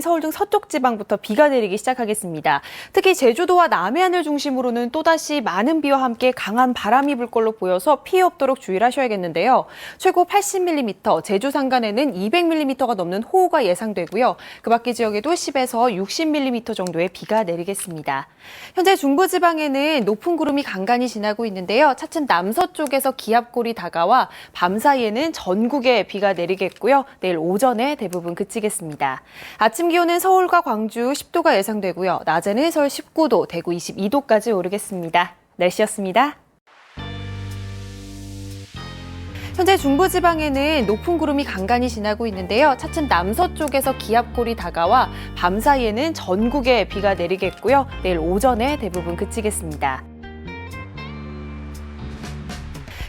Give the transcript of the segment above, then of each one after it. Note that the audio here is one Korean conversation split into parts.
서울 등 서쪽 지방부터 비가 내리기 시작하겠습니다. 특히 제주도와 남해안을 중심으로는 또다시 많은 비와 함께 강한 바람이 불 걸로 보여서 피해 없도록 주의를 하셔야겠는데요. 최고 80mm, 제주 산간에는 200mm가 넘는 호우가 예상되고요. 그 밖의 지역에도 10에서 60mm 정도의 비가 내리겠습니다. 현재 중부지방에는 높은 구름이 간간히 지나고 있는데요. 차츰 남서쪽에서 기압골이 다가와 밤 사이에는 전국에 비가 내리겠고요. 내일 오전에 대부분 그치겠습니다. 아침 기온은 서울과 광주 10도가 예상되고요. 낮에는 서울 19도, 대구 22도까지 오르겠습니다. 날씨였습니다. 현재 중부지방에는 높은 구름이 간간히 지나고 있는데요. 차츰 남서쪽에서 기압골이 다가와 밤 사이에는 전국에 비가 내리겠고요. 내일 오전에 대부분 그치겠습니다.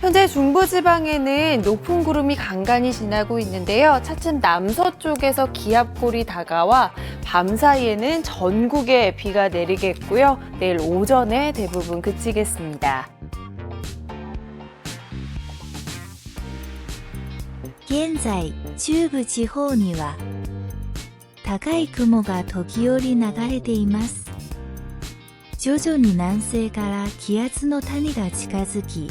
현재 중부지방에는 높은 구름이 간간히 지나고 있는데요. 차츰 남서쪽에서 기압골이 다가와 밤 사이에는 전국에 비가 내리겠고요. 내일 오전에 대부분 그치겠습니다. 現在中部地方には高い雲が時折流れています徐々に南西から気圧の谷が近づき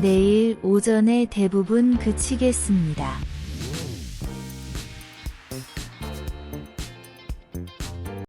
내일 오전에 대부분 그치겠습니다.